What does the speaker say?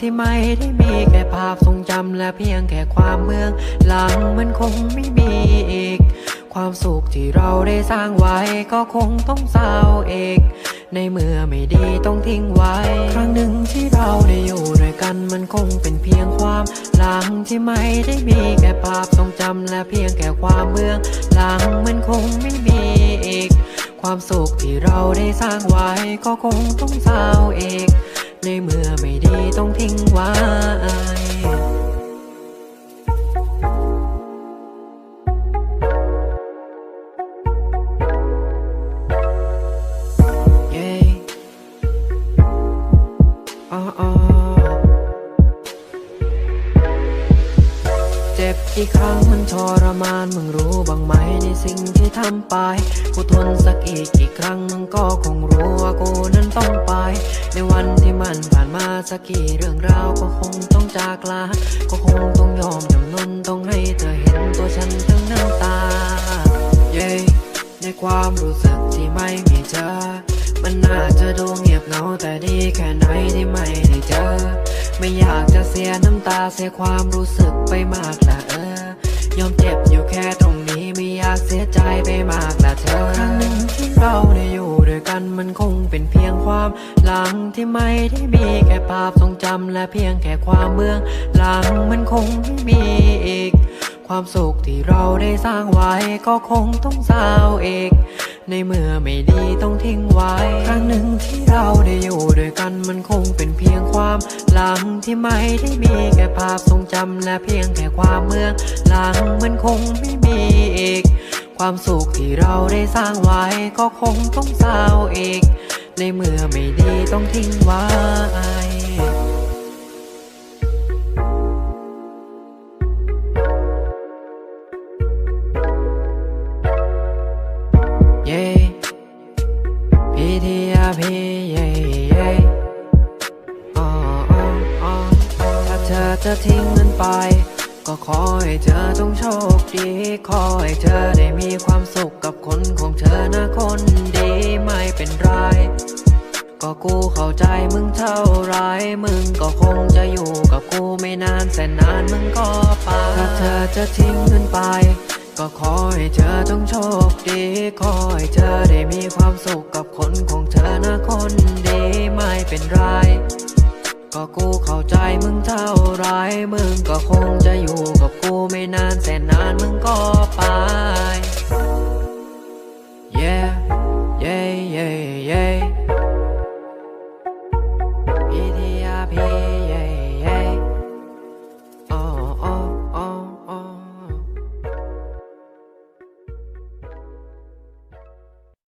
ที่ไม่ได้มีแค่ภาพทรงจำและเพียงแค่ความเมือง หลังมันคงไม่มีอีก ความสุขที่เราได้สร้างไว้ก็คงต้องเศร้าเอกในเมื่อไม่ดีต้องทิ้งไว้ ครั้งหนึ่งที่เราได้อยู่ด้วยกันมันคงเป็นเพียงความหลังที่ไม่ได้มีแค่ภาพทรงจำและเพียงแค่ความเมือง หลังมันคงไม่มีอีก ความสุขที่เราได้สร้างไว้ก็คงต้องเศร้าเอก ในเมื่อไม่ดีต้องทิ้งไว้ เจ็บกี่ครั้งมันทรมานมึงรู้บ้างไหมในสิ่งที่ทำไป กูทนสักอีกกี่ครั้งมึงก็คงรู้ว่ากูนั้นต้องไป ในวันที่มันผ่านมาสักกี่เรื่องราวก็คงต้องจากลา ก็คงต้องยอมจำนนต้องให้เธอเห็นตัวฉันทั้งน้ำตา เย้ในความรู้สึกที่ไม่มีเธอ มันน่าจะดูเงียบเหงาแต่ดีแค่ไหนที่ไม่ได้เจอ ไม่อยากจะเสียน้ำตาเสียความรู้สึกไปมากละเออยอมเจ็บอยู่แค่ตรงนี้ไม่อยากเสียใจไปมากละเธอครั้งหนึ่งที่เราได้อยู่ด้วยกันมันคงเป็นเพียงความหลังที่ไม่ได้มีแค่ภาพทรงจำและเพียงแค่ความเบื้องหลังมันคงไม่มีอีก ความสุขที่เราได้สร้างไว้ก็คงต้องเศร้าเอก ในเมื่อไม่ดีต้องทิ้งไว้ ครั้งหนึ่งที่เราได้อยู่ด้วยกันมันคงเป็นเพียงความ หลังที่ไม่ได้มีแค่ภาพทรงจำและเพียงแค่ความเมื่องหลังมันคงไม่มีอีก ความสุขที่เราได้สร้างไว้ก็คงต้องเศร้าเอกในเมื่อไม่ดีต้องทิ้งไว้ พีเย่เย่อ๋ออ๋ออ๋อถ้าเธอจะทิ้งมันไป ก็ขอให้เธอจงโชคดี ขอให้เธอได้มีความสุขกับคนของเธอนะคนดีไม่เป็นไร ก็กูเข้าใจมึงเท่าไร มึงก็คงจะอยู่กับกูไม่นานแสนนานมึงก็ไป ถ้าเธอจะทิ้งมันไป ก็ขอให้เธอต้องโชคดี ขอให้เธอได้มีความสุขกับคนของเธอนะคนดีไม่เป็นไร ก็กูเข้าใจมึงเท่าไร มึงก็คงจะอยู่กับกูไม่นานแสนนานมึงก็ไป yeah yeah yeah yeah